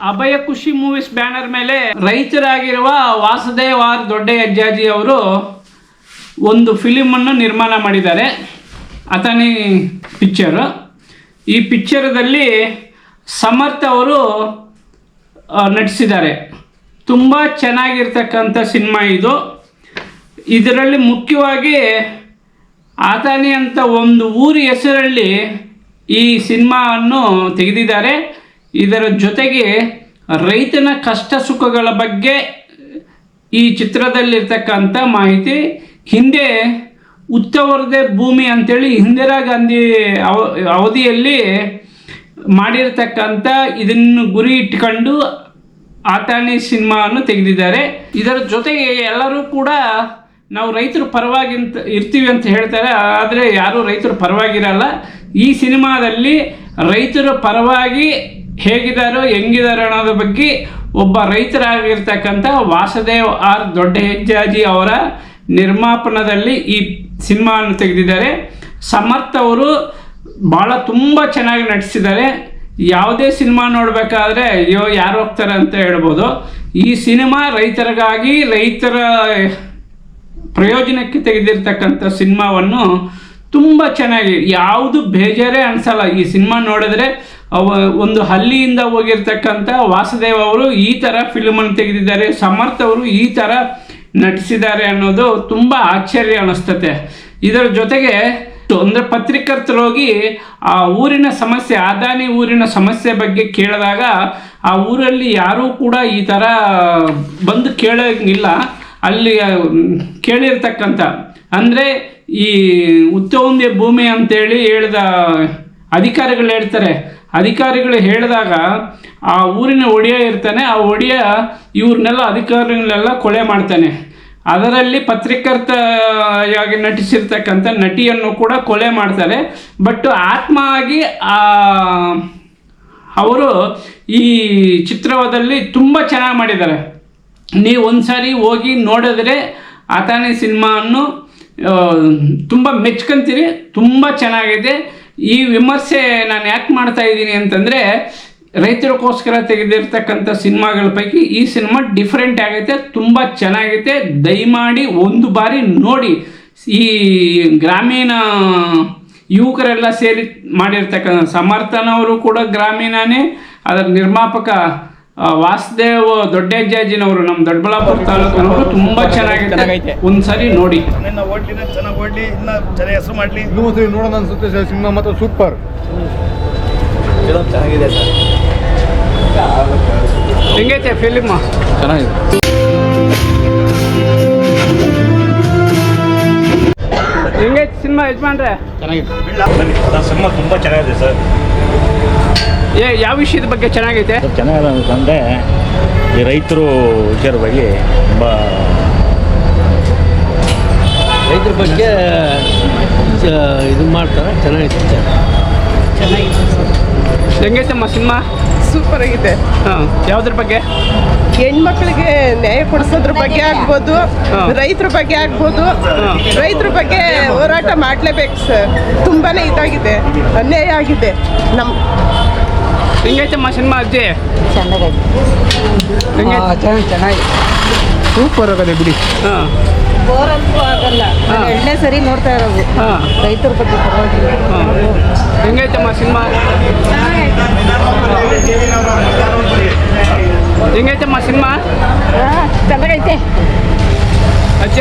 ಅಭಯ ಖುಷಿ movies banner ಮೇಲೆ ರೈತರಾಗಿರುವ Vasudev R ದೊಡ್ಡ ಅಜ್ಜಾಜಿ ಅವರು ಒಂದು ಫಿಲಿಮನ್ನು ನಿರ್ಮಾಣ ಮಾಡಿದ್ದಾರೆ. ಅತನಿ ಪಿಕ್ಚರು. ಈ ಪಿಕ್ಚರದಲ್ಲಿ ಸಮರ್ಥ್ ಅವರು ನಟಿಸಿದ್ದಾರೆ. ತುಂಬ ಚೆನ್ನಾಗಿರ್ತಕ್ಕಂಥ ಸಿನಿಮಾ ಇದು. ಇದರಲ್ಲಿ ಮುಖ್ಯವಾಗಿ ಆತಾನಿ ಅಂತ ಒಂದು ಊರು ಹೆಸರಲ್ಲಿ ಈ ಸಿನಿಮಾವನ್ನು ತೆಗೆದಿದ್ದಾರೆ. ಇದರ ಜೊತೆಗೆ ರೈತನ ಕಷ್ಟ ಸುಖಗಳ ಬಗ್ಗೆ ಈ ಚಿತ್ರದಲ್ಲಿರ್ತಕ್ಕಂಥ ಮಾಹಿತಿ. ಹಿಂದೆ ಉತ್ತವರದೆ ಭೂಮಿ ಅಂತೇಳಿ ಇಂದಿರಾ ಗಾಂಧಿ ಅವ, ಅವಧಿಯಲ್ಲಿ ಮಾಡಿರ್ತಕ್ಕಂಥ ಇದನ್ನು ಗುರಿ ಇಟ್ಕೊಂಡು ಆತಾಣಿ ಸಿನಿಮಾವನ್ನು ತೆಗೆದಿದ್ದಾರೆ. ಇದರ ಜೊತೆಗೆ ಎಲ್ಲರೂ ಕೂಡ ನಾವು ರೈತರ ಪರವಾಗಿ ಇರ್ತೀವಿ ಅಂತ ಹೇಳ್ತಾರೆ. ಆದರೆ ಯಾರೂ ರೈತರ ಪರವಾಗಿರಲ್ಲ. ಈ ಸಿನಿಮಾದಲ್ಲಿ ರೈತರ ಪರವಾಗಿ ಹೇಗಿದ್ದಾರೋ ಹೆಂಗಿದಾರೋ ಅನ್ನೋದ್ರ ಬಗ್ಗೆ ಒಬ್ಬ ರೈತರಾಗಿರ್ತಕ್ಕಂಥ ವಾಸುದೇವ್ ಆರ್ ದೊಡ್ಡ ಹೆಜ್ಜಾಜಿ ಅವರ ನಿರ್ಮಾಪನದಲ್ಲಿ ಈ ಸಿನಿಮಾವನ್ನು ತೆಗೆದಿದ್ದಾರೆ. ಸಮರ್ಥ ಅವರು ಭಾಳ ತುಂಬ ಚೆನ್ನಾಗಿ ನಟಿಸಿದ್ದಾರೆ. ಯಾವುದೇ ಸಿನಿಮಾ ನೋಡಬೇಕಾದ್ರೆ, ಅಯ್ಯೋ, ಯಾರು ಹೋಗ್ತಾರೆ ಅಂತ ಹೇಳ್ಬೋದು. ಈ ಸಿನಿಮಾ ರೈತರಿಗಾಗಿ, ರೈತರ ಪ್ರಯೋಜನಕ್ಕೆ ತೆಗೆದಿರ್ತಕ್ಕಂಥ ಸಿನಿಮಾವನ್ನು ತುಂಬ ಚೆನ್ನಾಗಿ, ಯಾವುದು ಬೇಜಾರೇ ಅನಿಸಲ್ಲ. ಈ ಸಿನಿಮಾ ನೋಡಿದ್ರೆ ಅವ ಒಂದು ಹಳ್ಳಿಯಿಂದ ಹೋಗಿರ್ತಕ್ಕಂಥ ವಾಸುದೇವ್ ಅವರು ಈ ಥರ ಫಿಲ್ಮನ್ನು ತೆಗೆದಿದ್ದಾರೆ. ಸಮರ್ಥ್ ಅವರು ಈ ಥರ ನಟಿಸಿದ್ದಾರೆ ಅನ್ನೋದು ತುಂಬ ಆಶ್ಚರ್ಯ ಅನ್ನಿಸ್ತತೆ. ಇದರ ಜೊತೆಗೆ ಅಂದರೆ ಪತ್ರಿಕರ್ತರು ಹೋಗಿ ಆ ಊರಿನ ಸಮಸ್ಯೆ, ಆದಾನಿ ಊರಿನ ಸಮಸ್ಯೆ ಬಗ್ಗೆ ಕೇಳಿದಾಗ ಆ ಊರಲ್ಲಿ ಯಾರೂ ಕೂಡ ಈ ಥರ ಬಂದು ಕೇಳೋಂಗಿಲ್ಲ. ಅಲ್ಲಿ ಕೇಳಿರ್ತಕ್ಕಂಥ ಅಂದರೆ ಈ ಉತ್ತೊಂದೆ ಭೂಮಿ ಅಂತೇಳಿ ಹೇಳಿದ ಅಧಿಕಾರಿಗಳು ಹೇಳ್ತಾರೆ ಅಧಿಕಾರಿಗಳು ಹೇಳಿದಾಗ ಆ ಊರಿನ ಒಡೆಯ ಇರ್ತಾನೆ, ಆ ಒಡೆಯ ಇವ್ರನ್ನೆಲ್ಲ ಅಧಿಕಾರಿಗಳನ್ನೆಲ್ಲ ಕೊಲೆ ಮಾಡ್ತಾನೆ. ಅದರಲ್ಲಿ ಪತ್ರಿಕರ್ತಯಾಗಿ ನಟಿಸಿರ್ತಕ್ಕಂಥ ನಟಿಯನ್ನು ಕೂಡ ಕೊಲೆ ಮಾಡ್ತಾರೆ. ಬಟ್ ಆತ್ಮ ಆಗಿ ಆ, ಅವರು ಈ ಚಿತ್ರದಲ್ಲಿ ತುಂಬ ಚೆನ್ನಾಗಿ ಮಾಡಿದ್ದಾರೆ. ನೀವು ಒಂದ್ಸಾರಿ ಹೋಗಿ ನೋಡಿದ್ರೆ ಆತಾನೆ ಸಿನಿಮಾವನ್ನು ತುಂಬ ಮೆಚ್ಕೊಂತೀರಿ, ತುಂಬ ಚೆನ್ನಾಗಿದೆ. ಈ ವಿಮರ್ಶೆ ನಾನು ಯಾಕೆ ಮಾಡ್ತಾ ಇದ್ದೀನಿ ಅಂತಂದರೆ ರೈತರಿಗೋಸ್ಕರ ತೆಗೆದಿರ್ತಕ್ಕಂಥ ಸಿನಿಮಾಗಳ ಪೈಕಿ ಈ ಸಿನಿಮಾ ಡಿಫ್ರೆಂಟ್ ಆಗೈತೆ, ತುಂಬ ಚೆನ್ನಾಗೈತೆ. ದಯಮಾಡಿ ಒಂದು ಬಾರಿ ನೋಡಿ. ಈ ಗ್ರಾಮೀಣ ಯುವಕರೆಲ್ಲ ಸೇರಿ ಮಾಡಿರ್ತಕ್ಕಂಥ ಸಮರ್ಥನವರು ಕೂಡ ಗ್ರಾಮೀಣನೇ. ಅದರ ನಿರ್ಮಾಪಕ ವಾಸುದೇವ್ ದೊಡ್ಡಜ್ಜಾಜಿನವರು ನಮ್ಮ ದೊಡ್ಡಬಳ್ಳಾಪುರ ತಾಲೂಕಿನವರು ತುಂಬ ಚೆನ್ನಾಗಿದೆ ಒಂದ್ಸರಿ ನೋಡಿ. ಇನ್ನ ಓಡ್ಲಿ ಚೆನ್ನಾಗಿ ಓಡ್ಲಿ ಇನ್ನ ಚೆನ್ನಾಗಿ ಹೆಸರು ಮಾಡ್ಲಿ. ಇನ್ನೂ ಒಂದ್ಸರಿ ನೋಡೋಣ ಅನ್ಸುತ್ತೆ ಸರ್ ಸಿನಿಮಾ ಮಾತ್ರ ಸೂಪರ್ ಚೆನ್ನಾಗಿದೆ ಸರ್ ಹೆಂಗೈತೆ ಫಿಲಿಮ್ ಚೆನ್ನಾಗಿದೆ. ಹೆಂಗೈತೆ ಸಿನಿಮಾ ಯಜಮಾನ್ರೆ? ಚೆನ್ನಾಗಿದೆ. ಸಿನಿಮಾ ತುಂಬಾ ಚೆನ್ನಾಗಿದೆ ಸರ್. ಏ ಯಾವ ವಿಷಯದ ಬಗ್ಗೆ ಚೆನ್ನಾಗೈತೆ? ಚೆನ್ನಾಗಿದೆ ಅಂತಂದರೆ ಈ ರೈತರು ವಿಚಾರ ಬಗ್ಗೆ ತುಂಬ ರೈತರ ಬಗ್ಗೆ ಚ- ಇದು ಮಾಡ್ತಾರೆ ಚೆನ್ನಾಗಿದೆ ಹೆಂಗೈತಮ್ಮ ಸಿನಿಮಾ? ಸೂಪರ್ ಆಗಿದೆ. ಹಾಂ ಯಾವುದ್ರ ಬಗ್ಗೆ? ಹೆಣ್ಮಕ್ಳಿಗೆ ನ್ಯಾಯ ಕೊಡಿಸೋದ್ರ ಬಗ್ಗೆ ಆಗ್ಬೋದು ರೈತರ ಬಗ್ಗೆ ಆಗ್ಬೋದು. ರೈತರ ಬಗ್ಗೆ ಹೋರಾಟ ಮಾಡಲೇಬೇಕು ಸರ್. ತುಂಬಾ ಇದಾಗಿದೆ. ಅನ್ಯಾಯ ಆಗಿದೆ. ನಮ್ಮ ಹೆಂಗೈತಮ್ಮ ಸಿನಿಮಾ ಅಜ್ಜಿ? ಚೆನ್ನಾಗೈತೆ. ಚೆನ್ನಾಗಿ ಸೂಪರ್ ಆಗದೆ ಬಿಡಿ. ಹಾಂ. ಬೋರ್ ಅಂತೂ ಆಗಲ್ಲ. ಹಾ. ನಾನು ಎರಡನೇ ಸರಿ ನೋಡ್ತಾ ಇರೋದು. ಹಾಂ. ರೈತರ ಬಗ್ಗೆ ಪರವಾಗಿಲ್ಲ. ಹಾಂ. ಹೆಂಗೈತಮ್ಮ ಸಿನಿಮಾ? ಹೆಂಗೈತಮ್ಮ ಸಿನಿಮಾ? ಚೆನ್ನಾಗೈತೆ. ಅಜ್ಜ?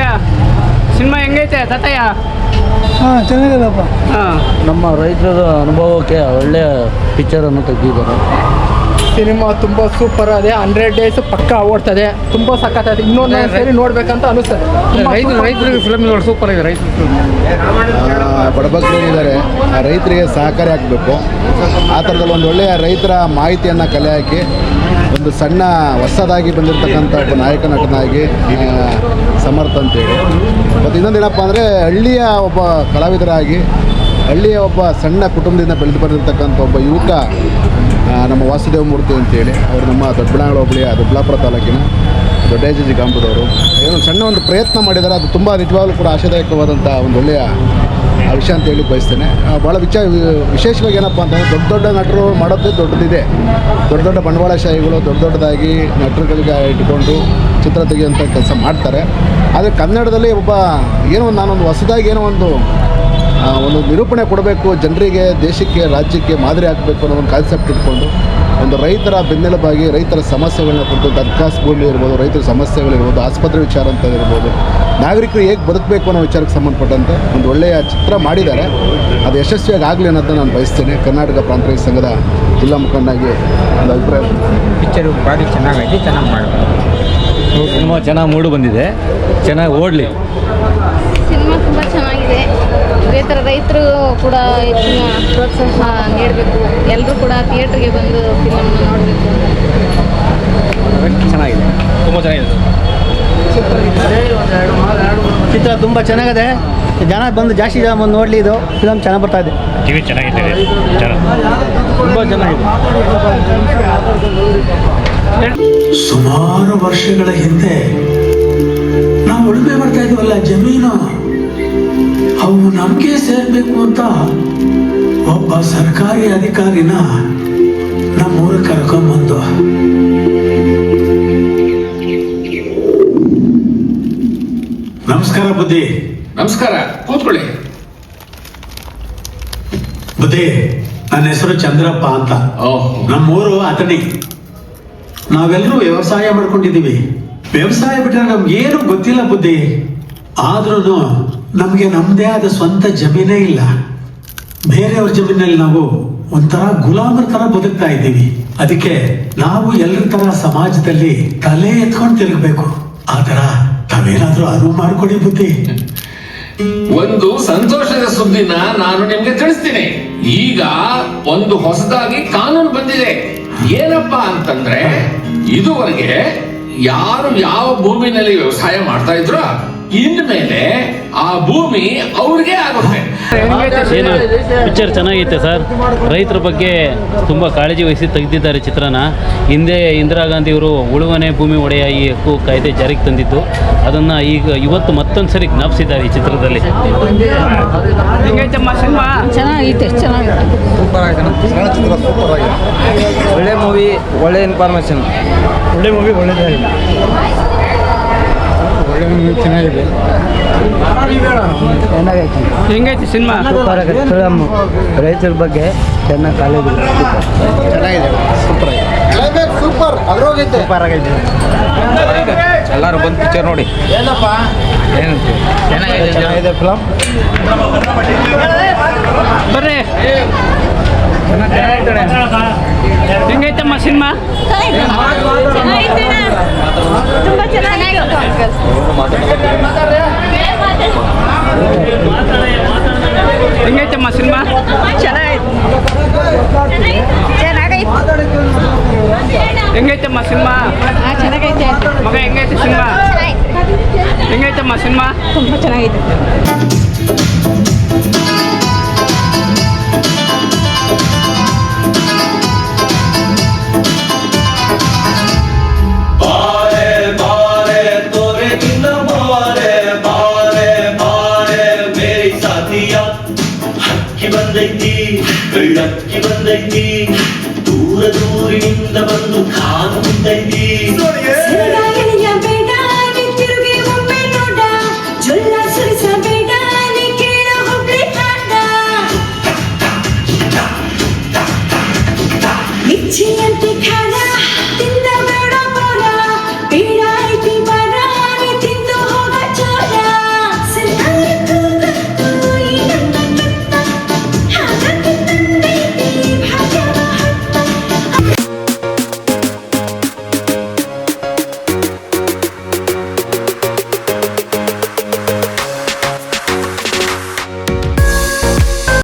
ಸಿನಿಮಾ ಹೆಂಗೈತೆ ತಾತಯ್ಯ ಹಾಂ ಚೆನ್ನಾಗಿದೆಪ್ಪ. ಹಾಂ. ನಮ್ಮ ರೈತರ ಅನುಭವಕ್ಕೆ ಒಳ್ಳೆಯ ಪಿಕ್ಚರನ್ನು ತೆಗೆದಿದ್ದಾರೆ. ಸಿನಿಮಾ ತುಂಬ ಸೂಪರ್ ಅದೇ ಹಂಡ್ರೆಡ್ ಡೇಸ್ ಪಕ್ಕ ಓಡ್ತದೆ. ತುಂಬ ಸಖತ್ತಾಗಿದೆ ಇನ್ನೊಂದು ಸರಿ ನೋಡ್ಬೇಕಂತ ಅನಿಸ್ತದೆ. ರೈತರು ರೈತರಿಗೆ ಫಿಲಮ್ ನೋಡಿ ಸೂಪರ್ ಇದೆ ರೈತರ ಬಡಬಗ್ಗರು ಏನಿದ್ದಾರೆ ಆ ರೈತರಿಗೆ ಸಹಕಾರಿ ಆಗಬೇಕು. ಆ ಥರದಲ್ಲಿ ಒಂದು ಒಳ್ಳೆಯ ರೈತರ ಮಾಹಿತಿಯನ್ನು ಕಲೆ ಹಾಕಿ ಒಂದು ಸಣ್ಣ ಹೊಸದಾಗಿ ಬಂದಿರತಕ್ಕಂಥ ಒಬ್ಬ ನಾಯಕ ನಟನಾಗಿ ಸಮರ್ಥ ಅಂತೇಳಿ. ಮತ್ತು ಇನ್ನೊಂದೇನಪ್ಪ ಅಂದರೆ ಹಳ್ಳಿಯ ಒಬ್ಬ ಕಲಾವಿದರಾಗಿ, ಹಳ್ಳಿಯ ಒಬ್ಬ ಸಣ್ಣ ಕುಟುಂಬದಿಂದ ಬೆಳೆದು ಬಂದಿರತಕ್ಕಂಥ ಒಬ್ಬ ಯುವಕ ನಮ್ಮ ವಾಸುದೇವ ಮೂರ್ತಿ ಅಂತೇಳಿ. ಅವರು ನಮ್ಮ ದೊಡ್ಡಬಳ್ಳಾಪುರ ಹೋಬಳಿಯ ದೊಡ್ಡಬಳ್ಳಾಪುರ ತಾಲೂಕಿನ ದೊಡ್ಡಜಿ ಗಾಂಬದವರು. ಏನೊಂದು ಸಣ್ಣ ಒಂದು ಪ್ರಯತ್ನ ಮಾಡಿದ್ದಾರೆ ಅದು ತುಂಬ ನಿಜವಾಗ್ಲೂ ಕೂಡ ಆಶಾದಾಯಕವಾದಂಥ ಒಂದು ಒಳ್ಳೆಯ ವಿಷಯ ಅಂತ ಹೇಳಿ ಬಯಸ್ತೇನೆ. ಭಾಳ ವಿಚ ವಿಶೇಷವಾಗಿ ಏನಪ್ಪ ಅಂತಂದರೆ ದೊಡ್ಡ ದೊಡ್ಡ ನಟರು ಮಾಡೋದೇ ದೊಡ್ಡದಿದೆ. ದೊಡ್ಡ ದೊಡ್ಡ ಬಂಡವಾಳಶಾಹಿಗಳು ದೊಡ್ಡ ದೊಡ್ಡದಾಗಿ ನಟರುಗಳಿಗೆ ಇಟ್ಕೊಂಡು ಚಿತ್ರ ತೆಗೆಯುವಂಥ ಕೆಲಸ ಮಾಡ್ತಾರೆ. ಆದರೆ ಕನ್ನಡದಲ್ಲಿ ಒಬ್ಬ ಏನೋ ಒಂದು ನಾನೊಂದು ಹೊಸದಾಗಿ ಏನೋ ಒಂದು ಒಂದು ನಿರೂಪಣೆ ಕೊಡಬೇಕು, ಜನರಿಗೆ ದೇಶಕ್ಕೆ, ರಾಜ್ಯಕ್ಕೆ ಮಾದರಿ ಆಗಬೇಕು ಅನ್ನೋ ಒಂದು ಕಾನ್ಸೆಪ್ಟ್ ಇಟ್ಕೊಂಡು ಒಂದು ರೈತರ ಬೆನ್ನೆಲುಬಾಗಿ ರೈತರ ಸಮಸ್ಯೆಗಳನ್ನ ಕುರಿತು ದರ್ಖಾಸ್ ಭೂಮಿ ಇರ್ಬೋದು ರೈತರ ಸಮಸ್ಯೆಗಳಿರ್ಬೋದು ಆಸ್ಪತ್ರೆ ವಿಚಾರ ಅಂತ ಇರ್ಬೋದು ನಾಗರಿಕರು ಹೇಗೆ ಬದುಕಬೇಕು ಅನ್ನೋ ವಿಚಾರಕ್ಕೆ ಸಂಬಂಧಪಟ್ಟಂತೆ ಒಂದು ಒಳ್ಳೆಯ ಚಿತ್ರ ಮಾಡಿದ್ದಾರೆ. ಅದು ಯಶಸ್ವಿಯಾಗಿ ಆಗಲಿ ಅನ್ನೋದನ್ನ ನಾನು ಬಯಸ್ತೇನೆ. ಕರ್ನಾಟಕ ಪ್ರಾಂತ ರೈತ ಸಂಘದ ಜಿಲ್ಲಾ ಮುಖಂಡಾಗಿ ಒಂದು ಅಭಿಪ್ರಾಯ. ಪಿಕ್ಚರು ಭಾರಿ ಚೆನ್ನಾಗೈತಿ ಚೆನ್ನಾಗಿ ಮಾಡಿ ತುಂಬ ಚೆನ್ನಾಗಿ ಮೂಡು ಬಂದಿದೆ. ಚೆನ್ನಾಗಿ ಓಡಲಿ. ಸಿನಿಮಾ ತುಂಬ ಚೆನ್ನಾಗಿದೆ. ಇದೇ ಥರ ರೈತರು ಕೂಡ ಹೆಚ್ಚಿನ ಪ್ರೋತ್ಸಾಹ ನೀಡಬೇಕು. ಎಲ್ಲರೂ ಕೂಡ ಥಿಯೇಟ್ರಿಗೆ ಬಂದು ಫಿಲಮ್ನ ನೋಡಬೇಕು. ಚೆನ್ನಾಗಿದೆ. ತುಂಬ ಚೆನ್ನಾಗಿದೆ. ಚಿತ್ರ ತುಂಬ ಚೆನ್ನಾಗಿದೆ ಜನ ಬಂದು ಜಾಸ್ತಿ ಜನ ಬಂದು ನೋಡಲಿ ಇದು ಫಿಲಮ್ ಚೆನ್ನಾಗಿ ಬರ್ತಾ ಇದೆ. ಟಿವಿ ಚೆನ್ನಾಗಿದೆ. ತುಂಬ ಚೆನ್ನಾಗಿದೆ. ಸುಮಾರು ವರ್ಷಗಳ ಹಿಂದೆ ನಾವು ಉಳುಮೆ ಮಾಡ್ತಾ ಇದ್ವಲ್ಲ ಜಮೀನು. ಅವು ನಮಗೆ ಸೇರ್ಬೇಕು ಅಂತ ಒಬ್ಬ ಸರ್ಕಾರಿ ಅಧಿಕಾರಿನ ನಮ್ಮೂರ ಕರ್ಕೊಂಬಂದು. ನಮಸ್ಕಾರ ಬುದ್ಧಿ. ನಮಸ್ಕಾರ ಕೂತ್ಕೊಳ್ಳಿ. ಬುದ್ಧಿ ನನ್ನ ಹೆಸರು ಚಂದ್ರಪ್ಪ ಅಂತ. ಓಹ್. ನಮ್ಮೂರು ಅತಣಿ ನಾವೆಲ್ಲರೂ ವ್ಯವಸಾಯ ಮಾಡ್ಕೊಂಡಿದ್ದೀವಿ. ವ್ಯವಸಾಯ ಬಿಟ್ರೆ ನಮ್ಗೆ ಏನು ಗೊತ್ತಿಲ್ಲ ಬುದ್ಧಿ. ಆದ್ರೂ ನಮಗೆ ನಮ್ಮದೇ ಆದ ಸ್ವಂತ ಜಮೀನೇ ಇಲ್ಲ. ಬೇರೆಯವ್ರ ಜಮೀನಲ್ಲಿ ನಾವು ಒಂಥರ ಗುಲಾಮರ ತರ ಬದುಕ್ತಾ ಇದ್ದೀವಿ. ಅದಕ್ಕೆ ನಾವು ಎಲ್ಲರ ತರ ಸಮಾಜದಲ್ಲಿ ತಲೆ ಎತ್ಕೊಂಡು ತಿರುಗಬೇಕು. ಆತರ ತರ ತಾವೇನಾದ್ರೂ ಅನುವು ಮಾಡ್ಕೊಡಿ ಬುದ್ಧಿ. ಒಂದು ಸಂತೋಷದ ಸುದ್ದಿನ ನಾನು ನಿಮ್ಗೆ ತಿಳಿಸ್ತೀನಿ. ಈಗ ಒಂದು ಹೊಸದಾಗಿ ಕಾನೂನು ಬಂದಿದೆ. ಏನಪ್ಪಾ ಅಂತಂದ್ರೆ, ಇದುವರೆಗೆ ಯಾರು ಯಾವ ಭೂಮಿನಲ್ಲಿ ವ್ಯವಸಾಯ ಮಾಡ್ತಾ ಇದ್ರೋ ಇನ್ಮೇಲೆ ಆ ಭೂಮಿ ಅವ್ರಿಗೆ ಆಗುತ್ತೆ. ಏನು ಪಿಕ್ಚರ್ ಚೆನ್ನಾಗೈತೆ ಸರ್ ರೈತರ ಬಗ್ಗೆ ತುಂಬ ಕಾಳಜಿ ವಹಿಸಿ ತೆಗೆದಿದ್ದಾರೆ ಚಿತ್ರನ. ಹಿಂದೆ ಇಂದಿರಾ ಗಾಂಧಿ ಅವರು ಉಳುವನೆ ಭೂಮಿ ಒಡೆಯ ಈ ಹಕ್ಕು ಕಾಯ್ದೆ ಜಾರಿಗೆ ತಂದಿದ್ದು. ಅದನ್ನು ಈಗ ಇವತ್ತು ಮತ್ತೊಂದು ಸರಿ ಜ್ಞಾಪಿಸಿದ್ದಾರೆ ಈ ಚಿತ್ರದಲ್ಲಿ. ಚೆನ್ನಾಗೈತೆ ಆಗಿದೆ ಒಳ್ಳೆ ಮೂವಿ ಒಳ್ಳೆ ಇನ್ಫಾರ್ಮೇಷನ್ ಒಳ್ಳೆ ಮೂವಿ ಒಳ್ಳೆದಾಗಿದೆ. ಮೂವಿ ಚೆನ್ನಾಗಿದೆ. ಚೆನ್ನಾಗೈತೆ ಹೆಂಗೈತಿ ಸಿನಿಮಾ? ಸೂಪರ್ ಆಗೈತೆ ಫಿಲಮ್ ರೈತರ ಬಗ್ಗೆ ಚೆನ್ನಾಗಿ ಕಾಲೇಜ್ ಚೆನ್ನಾಗಿದೆ. ಸೂಪರ್ ಆಗಿದೆ. ಸೂಪರ್. ಅದ್ರೋಗೈತೆ ಸೂಪರ್ ಆಗೈತೆ ಎಲ್ಲರೂ ಬಂದು ಪಿಕ್ಚರ್ ನೋಡಿ. ಏನಪ್ಪ? ಏನು ಚೆನ್ನಾಗಿದೆ ಚೆನ್ನಾಗಿದೆ ಫಿಲಮ್ ಬರ್ರಿ. ಹೆಂಗೈತಮ್ಮ ಸಿನಿಮಾ? ತುಂಬ ಚೆನ್ನಾಗಿತ್ತು. ಹೆಂಗೈತಮ್ಮ ಸಿನಿಮಾ? ಚೆನ್ನಾಗೈತೆ. ಚೆನ್ನಾಗೈತೆ ಹೆಂಗೈತಮ್ಮ ಸಿನಿಮಾ? ಚೆನ್ನಾಗೈತೆ. ಮಗ ಹೆಂಗೈತೆ ಸಿನಿಮಾ? ಹೆಂಗೈತಮ್ಮ ಸಿನಿಮಾ? ತುಂಬ ಚೆನ್ನಾಗೈತೆ. ಬೆಳ್ಳಕ್ಕಿ ಬಂದೈತಿ ದೂರ ದೂರಿನಿಂದ ಬಂದು ಕಾನು ಮುಂದೈತಿ